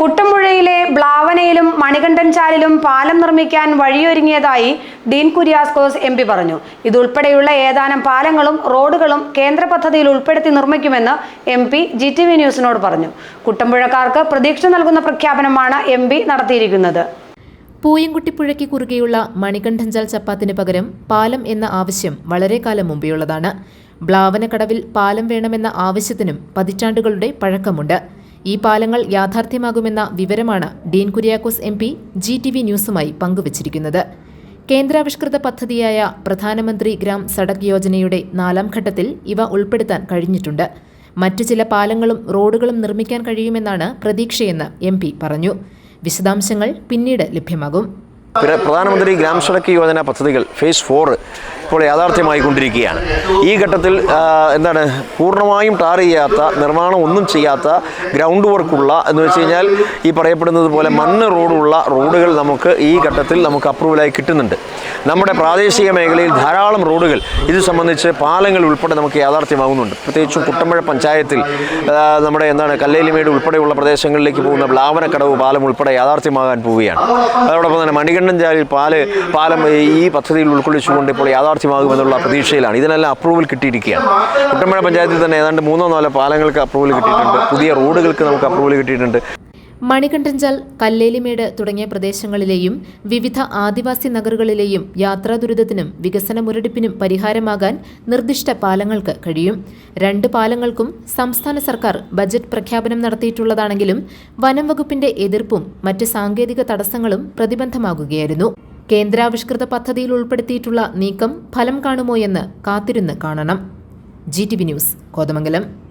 കുട്ടമ്പുഴയിലെ ബ്ലാവനയിലും മണികണ്ഠൻചാലിലും പാലം നിർമ്മിക്കാൻ വഴിയൊരുങ്ങിയതായി ഡീൻ കുര്യാസ്കോസ് എം പി പറഞ്ഞു. ഇതുൾപ്പെടെയുള്ള ഏതാനും പാലങ്ങളും റോഡുകളും കേന്ദ്ര പദ്ധതിയിൽ ഉൾപ്പെടുത്തി നിർമ്മിക്കുമെന്ന് M P G T V ന്യൂസിനോട് പറഞ്ഞു. കുട്ടമ്പുഴക്കാർക്ക് പ്രതീക്ഷ നൽകുന്ന പ്രഖ്യാപനമാണ് എം പി നടത്തിയിരിക്കുന്നത്. പൂയംകുട്ടിപ്പുഴയ്ക്ക് കുറുകെയുള്ള മണികണ്ഠൻചാൽ ചപ്പാത്തിന് പകരം പാലം എന്ന ആവശ്യം വളരെ കാലം മുമ്പെയുള്ളതാണ്. ബ്ലാവനക്കടവിൽ പാലം വേണമെന്ന ആവശ്യത്തിനും പതിറ്റാണ്ടുകളുടെ പഴക്കമുണ്ട്. ഈ പാലങ്ങൾ യാഥാർത്ഥ്യമാകുമെന്ന വിവരമാണ് Dean Kuriakose M P G T V ന്യൂസുമായി പങ്കുവച്ചിരിക്കുന്നത്. കേന്ദ്രാവിഷ്കൃത പദ്ധതിയായ പ്രധാനമന്ത്രി ഗ്രാം സഡക് യോജനയുടെ നാലാം ഘട്ടത്തിൽ ഇവ ഉൾപ്പെടുത്താൻ കഴിഞ്ഞിട്ടുണ്ട്. മറ്റു ചില പാലങ്ങളും റോഡുകളും നിർമ്മിക്കാൻ കഴിയുമെന്നാണ് പ്രതീക്ഷയെന്ന് എം പറഞ്ഞു. വിശദാംശങ്ങൾ പിന്നീട് ലഭ്യമാകും. പ്രധാനമന്ത്രി ഗ്രാം സഡക് യോജന പദ്ധതികൾ ഫേസ് ഫോർ ഇപ്പോൾ യാഥാർത്ഥ്യമായി കൊണ്ടിരിക്കുകയാണ് ഈ ഘട്ടത്തിൽ എന്താണ് പൂർണമായും ടാർ ചെയ്യാത്ത നിർമ്മാണം ഒന്നും ചെയ്യാത്ത ഗ്രൗണ്ട് വർക്കുള്ള എന്ന് വെച്ച് കഴിഞ്ഞാൽ ഈ പറയപ്പെടുന്നത് പോലെ മണ്ണ് റോഡുള്ള റോഡുകൾ നമുക്ക് ഈ ഘട്ടത്തിൽ നമുക്ക് അപ്രൂവലായി കിട്ടുന്നുണ്ട്. നമ്മുടെ പ്രാദേശിക മേഖലയിൽ ധാരാളം റോഡുകൾ ഇത് സംബന്ധിച്ച് പാലങ്ങൾ ഉൾപ്പെടെ നമുക്ക് യാഥാർത്ഥ്യമാകുന്നുണ്ട് പ്രത്യേകിച്ചും കുട്ടമ്പഴ പഞ്ചായത്തിൽ നമ്മുടെ എന്താണ് കല്ലേലിമേട് ഉൾപ്പെടെയുള്ള പ്രദേശങ്ങളിലേക്ക് പോകുന്ന ബ്ലാവനക്കടവ് പാലം ഉൾപ്പെടെ യാഥാർത്ഥ്യമാകാൻ പോവുകയാണ്. അതോടൊപ്പം തന്നെ മണികണ്ഠൻചാലിൽ പാൽ പാലം ഈ പദ്ധതിയിൽ ഉൾക്കൊള്ളിച്ചുകൊണ്ട് ഇപ്പോൾ യാഥാർത്ഥ്യമാകുമെന്നുള്ള പ്രതീക്ഷയിലാണ്. ഇതിനെല്ലാം അപ്രൂവൽ കിട്ടിയിരിക്കുകയാണ്. കുട്ടമ്പഴ പഞ്ചായത്തിൽ തന്നെ ഏതാണ്ട് മൂന്നോ നാലോ പാലങ്ങൾക്ക് അപ്രൂവൽ കിട്ടിയിട്ടുണ്ട്. പുതിയ റോഡുകൾക്ക് നമുക്ക് അപ്രൂവൽ കിട്ടിയിട്ടുണ്ട്. മണികണ്ഠഞ്ചാൽ കല്ലേലിമേട് തുടങ്ങിയ പ്രദേശങ്ങളിലെയും വിവിധ ആദിവാസി നഗറുകളിലെയും യാത്രാ ദുരിതത്തിനും വികസന മുരടിപ്പിനും പരിഹാരമാകാൻ നിർദ്ദിഷ്ട പാലങ്ങൾക്ക് കഴിയും. രണ്ട് പാലങ്ങൾക്കും സംസ്ഥാന സർക്കാർ ബജറ്റ് പ്രഖ്യാപനം നടത്തിയിട്ടുള്ളതാണെങ്കിലും വനം വകുപ്പിന്റെ എതിർപ്പും മറ്റ് സാങ്കേതിക തടസ്സങ്ങളും പ്രതിബന്ധമാകുകയായിരുന്നു. കേന്ദ്രാവിഷ്കൃത പദ്ധതിയിൽ ഉൾപ്പെടുത്തിയിട്ടുള്ള നീക്കം ഫലം കാണുമോയെന്ന് കാത്തിരുന്ന് കാണണം. G T V news Kothamangalam.